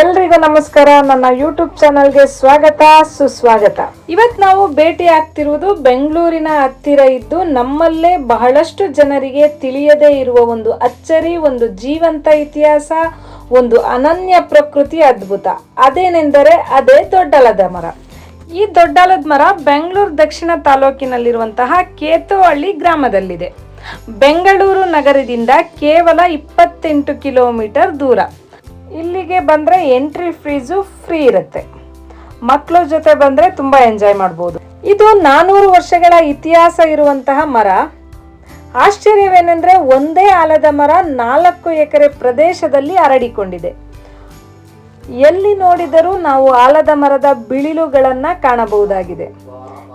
ಎಲ್ರಿಗೂ ನಮಸ್ಕಾರ. ನನ್ನ ಯೂಟ್ಯೂಬ್ ಚಾನಲ್ಗೆ ಸ್ವಾಗತ, ಸುಸ್ವಾಗತ. ಇವತ್ ನಾವು ಭೇಟಿ ಆಗ್ತಿರುವುದು ಬೆಂಗಳೂರಿನ ಹತ್ತಿರ ಇದ್ದು ನಮ್ಮಲ್ಲೇ ಬಹಳಷ್ಟು ಜನರಿಗೆ ತಿಳಿಯದೇ ಇರುವ ಒಂದು ಅಚ್ಚರಿ, ಒಂದು ಜೀವಂತ ಇತಿಹಾಸ, ಒಂದು ಅನನ್ಯ ಪ್ರಕೃತಿ ಅದ್ಭುತ. ಅದೇನೆಂದರೆ ಅದೇ ದೊಡ್ಡಲದ ಮರ. ಈ ದೊಡ್ಡಲದ ಮರ ಬೆಂಗಳೂರು ದಕ್ಷಿಣ ತಾಲೂಕಿನಲ್ಲಿರುವಂತಹ ಕೇತೋಹಳ್ಳಿ ಗ್ರಾಮದಲ್ಲಿದೆ. ಬೆಂಗಳೂರು ನಗರದಿಂದ ಕೇವಲ ಇಪ್ಪತ್ತೆಂಟು ಕಿಲೋಮೀಟರ್ ದೂರ. ಇಲ್ಲಿಗೆ ಬಂದರೆ ಎಂಟ್ರಿ ಫೀಸು ಫ್ರೀ ಇರುತ್ತೆ. ಮಕ್ಕಳ ಜೊತೆ ಬಂದರೆ ತುಂಬ ಎಂಜಾಯ್ ಮಾಡ್ಬೋದು. ಇದು ನಾನೂರು ವರ್ಷಗಳ ಇತಿಹಾಸ ಇರುವಂತಹ ಮರ. ಆಶ್ಚರ್ಯವೇನೆಂದರೆ ಒಂದೇ ಆಲದ ಮರ ನಾಲ್ಕು ಎಕರೆ ಪ್ರದೇಶದಲ್ಲಿ ಹರಡಿಕೊಂಡಿದೆ. ಎಲ್ಲಿ ನೋಡಿದರೂ ನಾವು ಆಲದ ಮರದ ಬಿಳಿಲುಗಳನ್ನು ಕಾಣಬಹುದಾಗಿದೆ.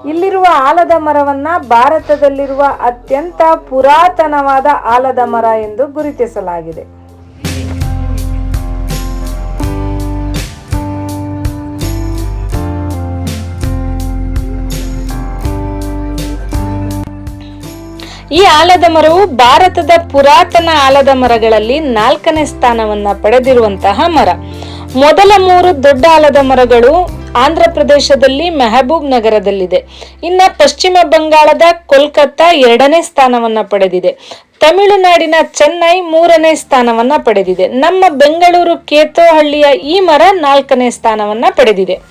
ಇಲ್ಲಿರುವ ಆಲದ ಮರವನ್ನು ಭಾರತದಲ್ಲಿರುವ ಅತ್ಯಂತ ಪುರಾತನವಾದ ಆಲದ ಮರ ಎಂದು ಗುರುತಿಸಲಾಗಿದೆ. ಈ ಆಲದ ಮರವು ಭಾರತದ ಪುರಾತನ ಆಲದ ಮರಗಳಲ್ಲಿ ನಾಲ್ಕನೇ ಸ್ಥಾನವನ್ನ ಪಡೆದಿರುವಂತಹ ಮರ. ಮೊದಲ ಮೂರು ದೊಡ್ಡ ಆಲದ ಮರಗಳು ಆಂಧ್ರ ಪ್ರದೇಶದಲ್ಲಿ ಮೆಹಬೂಬ್ ನಗರದಲ್ಲಿದೆ. ಇನ್ನ ಪಶ್ಚಿಮ ಬಂಗಾಳದ ಕೋಲ್ಕತ್ತಾ ಎರಡನೇ ಸ್ಥಾನವನ್ನ ಪಡೆದಿದೆ. ತಮಿಳುನಾಡಿನ ಚೆನ್ನೈ ಮೂರನೇ ಸ್ಥಾನವನ್ನ ಪಡೆದಿದೆ. ನಮ್ಮ ಬೆಂಗಳೂರು ಕೇತೋಹಳ್ಳಿಯ ಈ ಮರ ನಾಲ್ಕನೇ ಸ್ಥಾನವನ್ನ ಪಡೆದಿದೆ.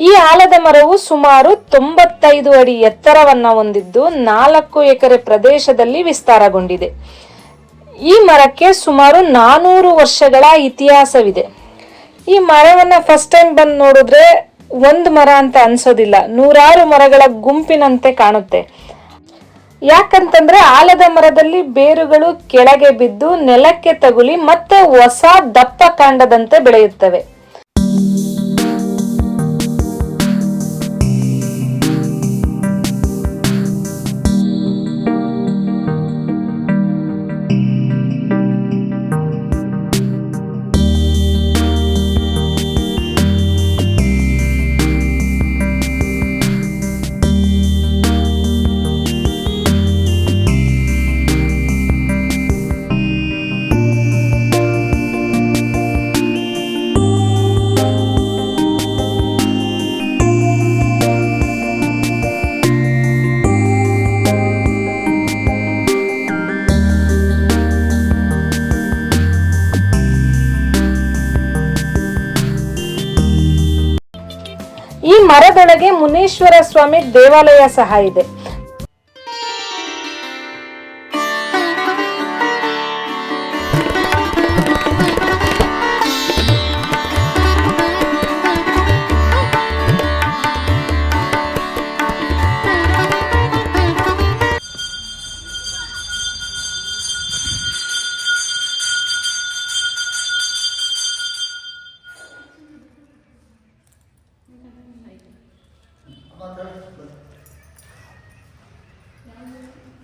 ಈ ಆಲದ ಮರವು ಸುಮಾರು ತೊಂಬತ್ತೈದು ಅಡಿ ಎತ್ತರವನ್ನ ಹೊಂದಿದ್ದು ನಾಲ್ಕು ಎಕರೆ ಪ್ರದೇಶದಲ್ಲಿ ವಿಸ್ತಾರಗೊಂಡಿದೆ. ಈ ಮರಕ್ಕೆ ಸುಮಾರು ನಾನೂರು ವರ್ಷಗಳ ಇತಿಹಾಸವಿದೆ. ಈ ಮರವನ್ನ ಫಸ್ಟ್ ಟೈಮ್ ಬಂದು ನೋಡಿದ್ರೆ ಒಂದು ಮರ ಅಂತ ಅನ್ಸೋದಿಲ್ಲ. ನೂರಾರು ಮರಗಳ ಗುಂಪಿನಂತೆ ಕಾಣುತ್ತೆ. ಯಾಕಂತಂದ್ರೆ ಆಲದ ಮರದಲ್ಲಿ ಬೇರುಗಳು ಕೆಳಗೆ ಬಿದ್ದು ನೆಲಕ್ಕೆ ತಗುಲಿ ಮತ್ತೆ ಹೊಸ ದಪ್ಪ ಕಾಂಡದಂತೆ ಬೆಳೆಯುತ್ತವೆ. ಮುನೀಶ್ವರ ಮುನೇಶ್ವರ ಸ್ವಾಮಿ ದೇವಾಲಯ ಸಹ ಇದೆ.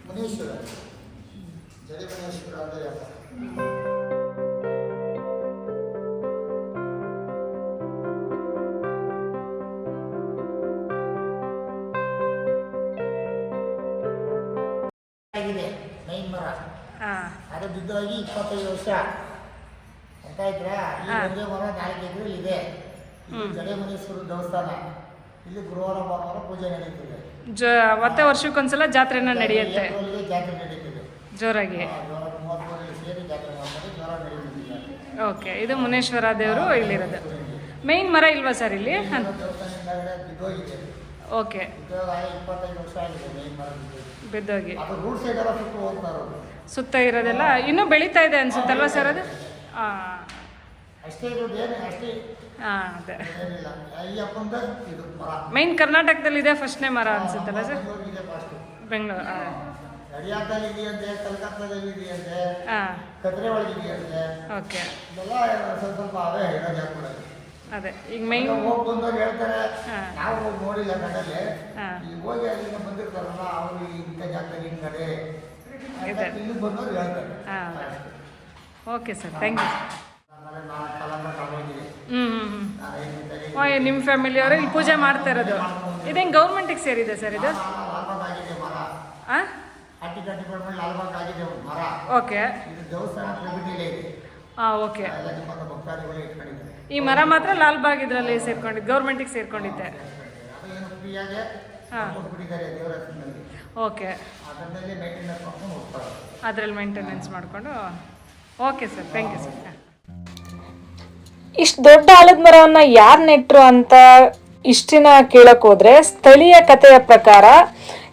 ಮುನೀಶ್ವರ. ಜಡಿ ಮುನೀಶ್ವರ ಅಂದರೆ ಅದು ಬಿದ್ದೋಗಿ ಇಪ್ಪತ್ತೈದು ವರ್ಷ. ಅಂತ ಇದ್ರೆ ಈ ಒಂದೇ ಮರ ನಾಲ್ಕು ಎಕರೆ ಇದು. ಜಡೆ ಮುನೀಶ್ವರ ದೇವಸ್ಥಾನ. ಇಲ್ಲಿ ಗುರುವಾರ ಭಾನುವಾರ ಪೂಜೆ ನಡೀತದೆ. ಜ ಮತ್ತೆ ವರ್ಷಕ್ಕೊಂದ್ಸಲ ಜಾತ್ರೆನ ನಡೆಯುತ್ತೆ. ಏಪ್ರಿಲ್ಗೆ ಜಾತ್ರೆ ನಡೀತದೆ. ಜೋರಾಗಿ. ಆ, ಜೋರ ಮೂವತ್ತೂರಲ್ಲಿ ಸೇರಿ ಜಾತ್ರೆ ಮಾಡ್ತಾರೆ ಜೋರ ನಡೀತದೆ ಓಕೆ ಇದು ಮುನೇಶ್ವರ ದೇವರು ಇಲ್ಲಿರೋದು. ಮೇನ್ ಮರ ಇಲ್ವಾ ಸರ್ ಇಲ್ಲಿ? ದೇವಸ್ಥಾನ ಹಿಂದಗಡೆ ಬಿದ್ದೋಗಿದೆ. ಓಕೆ. ಬಿದ್ದೋಗ ಇಪ್ಪತ್ತೈದು ವರ್ಷ ಆಗಿದೆ ಮೈನ್ ಮರ ಬಿದ್ದೋಗಿ. ಬಿದ್ದೋಗಿ. ಅದು ರೂಡ್ ಸೈಡ್ ಎಲ್ಲ ಸುತ್ತು ಹೋಗ್ತಾ ಇರೋದು. ಸುತ್ತ ಇರೋದೆಲ್ಲ ಇನ್ನೂ ಬೆಳೀತಾ ಇದೆ ಅನ್ಸುತ್ತಲ್ವಾ ಸರ್ ಅದು? ಹಾಂ ಅಷ್ಟೇ ಇರೋದು ಏನು ಅಷ್ಟೇ ಹಾಂ ಅದೇ. ಈ ಅಪ್ಪಂದ ಇದು ಮೈನ್ ಫಸ್ಟ್ನೇ ಮರ ಅನ್ಸುತ್ತಲ್ಲ ಸರ್? ಬೆಂಗಳೂರು ಓಕೆ. ಅದೇ ಈಗ main okay sir thank you ನಿಮ್ಮ ಫ್ಯಾಮಿಲಿಯವರು ಇಲ್ಲಿ ಪೂಜೆ ಮಾಡ್ತಾ ಇರೋದು. ಇದೇನು ಗೌರ್ಮೆಂಟಿಗೆ ಸೇರಿದೆ ಸರ್ ಇದು? ಹಾಂ ಓಕೆ. ಹಾಂ ಓಕೆ. ಈ ಮರ ಮಾತ್ರ ಲಾಲ್ಬಾಗ್ ಇದರಲ್ಲಿ ಸೇರ್ಕೊಂಡಿದ್ದು ಗೌರ್ಮೆಂಟಿಗೆ ಸೇರ್ಕೊಂಡಿದ್ದೆ. ಹಾಂ. ಓಕೆ. ಅದ್ರಲ್ಲಿ ಮೇಂಟೆನೆನ್ಸ್ ಮಾಡಿಕೊಂಡು okay sir thank you sir. ಇಷ್ಟು ದೊಡ್ಡ ಆಲದ ಮರವನ್ನ ಯಾರು ನೆಟ್ರು ಅಂತ ಇಷ್ಟಿನ ಕೇಳಕ್ ಹೋದ್ರೆ ಸ್ಥಳೀಯ ಕಥೆಯ ಪ್ರಕಾರ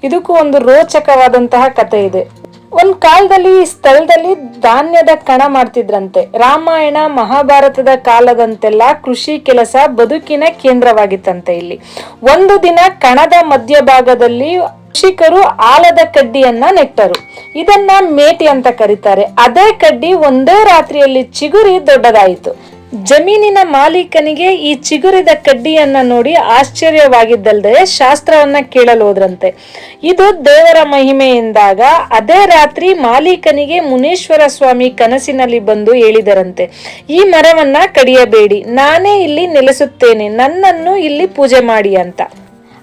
ಇದಕ್ಕೂ ಒಂದು ರೋಚಕವಾದಂತಹ ಕತೆ ಇದೆ. ಒಂದ್ ಕಾಲದಲ್ಲಿ ಈ ಸ್ಥಳದಲ್ಲಿ ಧಾನ್ಯದ ಕಣ ಮಾಡ್ತಿದ್ರಂತೆ. ರಾಮಾಯಣ, ಮಹಾಭಾರತದ ಕಾಲದಂತೆಲ್ಲ ಕೃಷಿ ಕೆಲಸ ಬದುಕಿನ ಕೇಂದ್ರವಾಗಿತ್ತಂತೆ ಇಲ್ಲಿ. ಒಂದು ದಿನ ಕಣದ ಮಧ್ಯಭಾಗದಲ್ಲಿ ಕೃಷಿಕರು ಆಲದ ಕಡ್ಡಿಯನ್ನ ನೆಟ್ಟರು. ಇದನ್ನ ಮೇಟಿ ಅಂತ ಕರೀತಾರೆ. ಅದೇ ಕಡ್ಡಿ ಒಂದೇ ರಾತ್ರಿಯಲ್ಲಿ ಚಿಗುರಿ ದೊಡ್ಡದಾಯಿತು. ಜಮೀನಿನ ಮಾಲೀಕನಿಗೆ ಈ ಚಿಗುರಿದ ಕಡ್ಡಿಯನ್ನ ನೋಡಿ ಆಶ್ಚರ್ಯವಾಗಿದ್ದಲ್ಲದೆ ಶಾಸ್ತ್ರವನ್ನ ಕೇಳಲು ಹೋದ್ರಂತೆ ಇದು ದೇವರ ಮಹಿಮೆ ಎಂದಾಗ ಅದೇ ರಾತ್ರಿ ಮಾಲೀಕನಿಗೆ ಮುನೇಶ್ವರ ಸ್ವಾಮಿ ಕನಸಿನಲ್ಲಿ ಬಂದು ಹೇಳಿದರಂತೆ, ಈ ಮರವನ್ನ ಕಡಿಯಬೇಡಿ, ನಾನೇ ಇಲ್ಲಿ ನೆಲೆಸುತ್ತೇನೆ, ನನ್ನನ್ನು ಇಲ್ಲಿ ಪೂಜೆ ಮಾಡಿ ಅಂತ.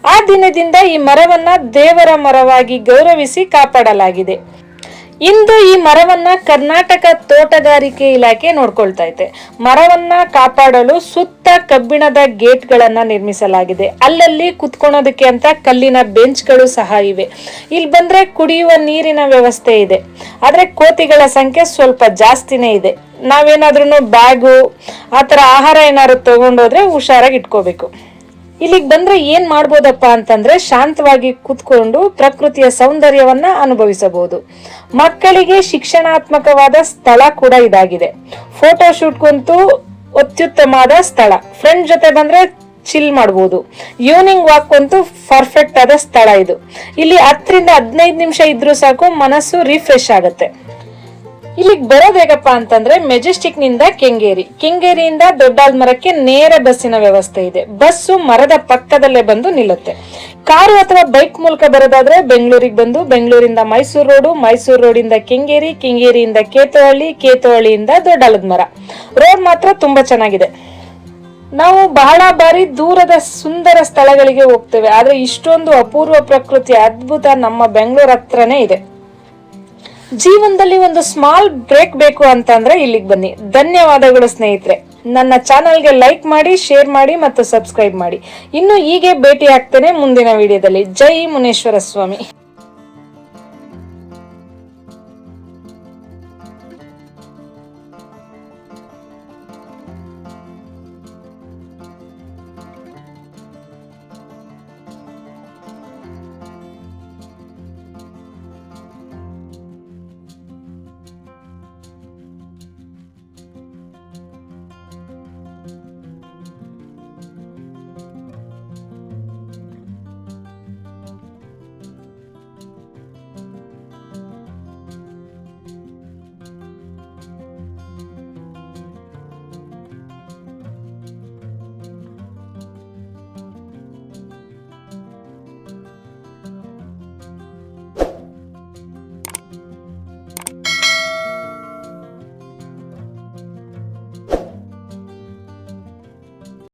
ಆ ದಿನದಿಂದ ಈ ಮರವನ್ನ ದೇವರ ಮರವಾಗಿ ಗೌರವಿಸಿ ಕಾಪಾಡಲಾಗಿದೆ. ಇಂದು ಈ ಮರವನ್ನ ಕರ್ನಾಟಕ ತೋಟಗಾರಿಕೆ ಇಲಾಖೆ ನೋಡ್ಕೊಳ್ತಾ ಇದೆ. ಮರವನ್ನ ಕಾಪಾಡಲು ಸುತ್ತ ಕಬ್ಬಿಣದ ಗೇಟ್ಗಳನ್ನ ನಿರ್ಮಿಸಲಾಗಿದೆ. ಅಲ್ಲಲ್ಲಿ ಕುತ್ಕೊಳೋದಕ್ಕೆ ಅಂತ ಕಲ್ಲಿನ ಬೆಂಚ್ಗಳು ಸಹ ಇವೆ. ಇಲ್ಲಿ ಬಂದ್ರೆ ಕುಡಿಯುವ ನೀರಿನ ವ್ಯವಸ್ಥೆ ಇದೆ. ಆದ್ರೆ ಕೋತಿಗಳ ಸಂಖ್ಯೆ ಸ್ವಲ್ಪ ಜಾಸ್ತಿನೇ ಇದೆ. ನಾವೇನಾದ್ರೂ ಬ್ಯಾಗು, ಆ ಥರ ಆಹಾರ ಏನಾದ್ರು ತಗೊಂಡೋದ್ರೆ ಹುಷಾರಾಗಿ ಇಟ್ಕೋಬೇಕು. ಇಲ್ಲಿಗೆ ಬಂದ್ರೆ ಏನ್ ಮಾಡ್ಬೋದಪ್ಪ ಅಂತಂದ್ರೆ ಶಾಂತವಾಗಿ ಕೂತ್ಕೊಂಡು ಪ್ರಕೃತಿಯ ಸೌಂದರ್ಯವನ್ನ ಅನುಭವಿಸಬಹುದು. ಮಕ್ಕಳಿಗೆ ಶಿಕ್ಷಣಾತ್ಮಕವಾದ ಸ್ಥಳ ಕೂಡ ಇದಾಗಿದೆ. ಫೋಟೋ ಶೂಟ್ಗಂತೂ ಅತ್ಯುತ್ತಮವಾದ ಸ್ಥಳ. ಫ್ರೆಂಡ್ ಜೊತೆ ಬಂದ್ರೆ ಚಿಲ್ ಮಾಡಬಹುದು ಈವ್ನಿಂಗ್ ವಾಕ್ ಅಂತೂ ಪರ್ಫೆಕ್ಟ್ ಆದ ಸ್ಥಳ ಇದು. ಇಲ್ಲಿ ಹತ್ತರಿಂದ ಹದಿನೈದು ನಿಮಿಷ ಇದ್ರೂ ಸಾಕು, ಮನಸ್ಸು ರಿಫ್ರೆಶ್ ಆಗುತ್ತೆ. ಇಲ್ಲಿಗೆ ಬರೋದು ಹೇಗಪ್ಪ ಅಂತಂದ್ರೆ ಮೆಜೆಸ್ಟಿಕ್ನಿಂದ ಕೆಂಗೇರಿ. ಕೆಂಗೇರಿಯಿಂದ ದೊಡ್ಡಾಲ್ ಮರಕ್ಕೆ ನೇರ ಬಸ್ಸಿನ ವ್ಯವಸ್ಥೆ ಇದೆ. ಬಸ್ಸು ಮರದ ಪಕ್ಕದಲ್ಲೇ ಬಂದು ನಿಲ್ಲುತ್ತೆ. ಕಾರು ಅಥವಾ ಬೈಕ್ ಮೂಲಕ ಬರೋದಾದ್ರೆ ಬೆಂಗಳೂರಿಗೆ ಬಂದು ಬೆಂಗಳೂರಿಂದ ಮೈಸೂರು ರೋಡು, ಮೈಸೂರು ರೋಡಿಂದ ಕೆಂಗೇರಿ, ಕೆಂಗೇರಿಯಿಂದ ಕೇತೋಹಳ್ಳಿ, ಕೇತೋಹಳ್ಳಿಯಿಂದ ದೊಡ್ಡಾಲದ ಮರ ರೋಡ್ ಮಾತ್ರ ತುಂಬಾ ಚೆನ್ನಾಗಿದೆ. ನಾವು ಬಹಳ ಬಾರಿ ದೂರದ ಸುಂದರ ಸ್ಥಳಗಳಿಗೆ ಹೋಗ್ತೇವೆ. ಆದ್ರೆ ಇಷ್ಟೊಂದು ಅಪೂರ್ವ ಪ್ರಕೃತಿ, ಅದ್ಭುತ ನಮ್ಮ ಬೆಂಗಳೂರು ಹತ್ರನೇ ಇದೆ. ಜೀವನದಲ್ಲಿ ಒಂದು ಸ್ಮಾಲ್ ಬ್ರೇಕ್ ಬೇಕು ಅಂತಂದ್ರೆ ಇಲ್ಲಿಗೆ ಬನ್ನಿ. ಧನ್ಯವಾದಗಳು ಸ್ನೇಹಿತರೆ. ನನ್ನ ಚಾನಲ್ಗೆ ಲೈಕ್ ಮಾಡಿ ಶೇರ್ ಮಾಡಿ ಮತ್ತು ಸಬ್ಸ್ಕ್ರೈಬ್ ಮಾಡಿ. ಇನ್ನು ಹೀಗೆ ಭೇಟಿ ಆಗ್ತೇನೆ ಮುಂದಿನ ವಿಡಿಯೋದಲ್ಲಿ. ಜೈ ಮುನೇಶ್ವರ ಸ್ವಾಮಿ.